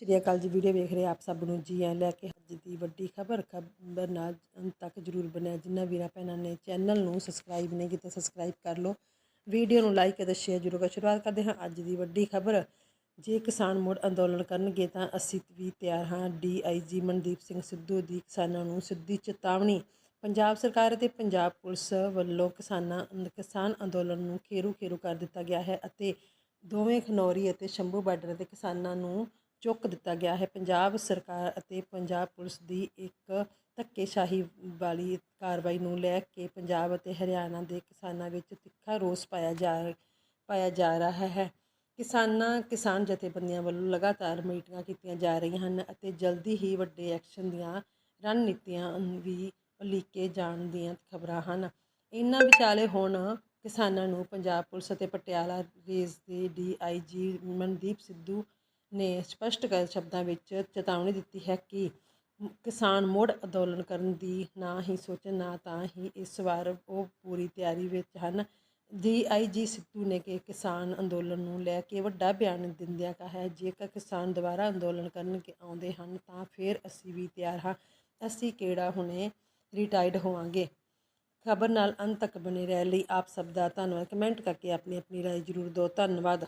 ਸ਼੍ਰੀ ਅਕਾਲ ਜੀ ਵੀਡੀਓ ਵੇਖ ਰਹੇ ਆਪ ਸਭ ਨੂੰ ਜੀ ਆਇਆਂ ਲੈ ਕੇ ਅੱਜ ਦੀ ਵੱਡੀ ਖਬਰ ਖਬਰ ਨਾਲ ਅੰਤ ਤੱਕ ਜਰੂਰ ਬਣਿਆ। ਜਿਨ੍ਹਾਂ ਵੀਰਾਂ ਭੈਣਾਂ ਨੇ ਚੈਨਲ ਨੂੰ ਸਬਸਕ੍ਰਾਈਬ ਨਹੀਂ ਕੀਤਾ ਸਬਸਕ੍ਰਾਈਬ ਕਰ ਲਓ। ਵੀਡੀਓ ਨੂੰ ਲਾਈਕ ਅਤੇ ਸ਼ੇਅਰ ਜਰੂਰ ਕਰ। ਸ਼ੁਰੂਆਤ ਕਰਦੇ ਹਾਂ ਅੱਜ ਦੀ ਵੱਡੀ ਖਬਰ। ਜੇ ਕਿਸਾਨ ਮੁੜ ਅੰਦੋਲਨ ਕਰਨਗੇ ਤਾਂ ਅਸੀਂ ਵੀ ਤਿਆਰ ਹਾਂ। ਡੀਆਈਜੀ ਮਨਦੀਪ ਸਿੰਘ ਸਿੱਧੂ ਦੀ ਕਿਸਾਨਾਂ ਨੂੰ ਸਿੱਧੀ ਚੇਤਾਵਨੀ। ਪੰਜਾਬ ਸਰਕਾਰ ਅਤੇ ਪੰਜਾਬ ਪੁਲਿਸ ਵੱਲੋਂ ਕਿਸਾਨਾਂ, ਕਿਸਾਨ ਅੰਦੋਲਨ ਨੂੰ ਖੇਰੂ ਖੇਰੂ ਕਰ ਦਿੱਤਾ ਗਿਆ ਹੈ ਅਤੇ ਦੋਵੇਂ ਖਨੌਰੀ ਅਤੇ ਸ਼ੰਭੂ ਬਾਰਡਰ ਦੇ ਕਿਸਾਨਾਂ ਨੂੰ ਚੁੱਕ ਦਿੱਤਾ ਗਿਆ ਹੈ। ਪੰਜਾਬ ਸਰਕਾਰ ਅਤੇ ਪੰਜਾਬ ਪੁਲਿਸ ਦੀ ਇੱਕ ਧੱਕੇਸ਼ਾਹੀ ਵਾਲੀ ਕਾਰਵਾਈ ਨੂੰ ਲੈ ਕੇ ਪੰਜਾਬ ਅਤੇ ਹਰਿਆਣਾ ਦੇ ਕਿਸਾਨਾਂ ਵਿੱਚ ਤਿੱਖਾ ਰੋਸ ਪਾਇਆ ਜਾ ਪਾਇਆ ਜਾ ਰਿਹਾ ਹੈ। ਕਿਸਾਨਾਂ, ਕਿਸਾਨ ਜਥੇਬੰਦੀਆਂ ਵੱਲੋਂ ਲਗਾਤਾਰ ਮੀਟਿੰਗਾਂ ਕੀਤੀਆਂ ਜਾ ਰਹੀਆਂ ਹਨ ਅਤੇ ਜਲਦੀ ਹੀ ਵੱਡੇ ਐਕਸ਼ਨ ਦੀਆਂ ਰਣਨੀਤੀਆਂ ਵੀ ਉਲੀਕੇ ਜਾਣ ਦੀਆਂ ਖਬਰਾਂ ਹਨ। ਇਹਨਾਂ ਵਿਚਾਲੇ ਹੁਣ ਕਿਸਾਨਾਂ ਨੂੰ ਪੰਜਾਬ ਪੁਲਿਸ ਅਤੇ ਪਟਿਆਲਾ ਰੇਂਜ ਦੇ ਡੀਆਈਜੀ ਮਨਦੀਪ ਸਿੱਧੂ ਨੇ ਸਪਸ਼ਟ ਕਰ ਸ਼ਬਦਾਂ ਵਿੱਚ ਚੇਤਾਵਨੀ ਦਿੱਤੀ ਹੈ ਕਿ ਕਿਸਾਨ ਮੁੜ ਅੰਦੋਲਨ ਕਰਨ ਦੀ ਨਾ ਹੀ ਸੋਚਣ, ਨਾ ਤਾਂ ਹੀ ਇਸ ਵਾਰ ਉਹ ਪੂਰੀ ਤਿਆਰੀ ਵਿੱਚ ਹਨ। ਡੀਆਈਜੀ ਸਿੱਧੂ ਨੇ ਕਿ ਕਿਸਾਨ ਅੰਦੋਲਨ ਨੂੰ ਲੈ ਕੇ ਵੱਡਾ ਬਿਆਨ ਦਿੰਦਿਆਂ ਕਿਹਾ ਹੈ, ਜੇਕਰ ਕਿਸਾਨ ਦੁਬਾਰਾ ਅੰਦੋਲਨ ਕਰਨ ਕੇ ਆਉਂਦੇ ਹਨ, ਤਾਂ ਫਿਰ ਅਸੀਂ ਵੀ ਤਿਆਰ ਹਾਂ। ਅਸੀਂ ਕਿਹੜਾ ਹੁਣੇ ਰਿਟਾਇਰਡ ਹੋਵਾਂਗੇ? ਖਬਰ ਨਾਲ ਅੰਤ ਤੱਕ ਬਣੇ ਰਹਿਣ ਲਈ ਆਪ ਸਭ ਦਾ ਧੰਨਵਾਦ। ਕਮੈਂਟ ਕਰਕੇ ਆਪਣੀ ਆਪਣੀ ਰਾਏ ਜ਼ਰੂਰ ਦਿਓ। ਧੰਨਵਾਦ।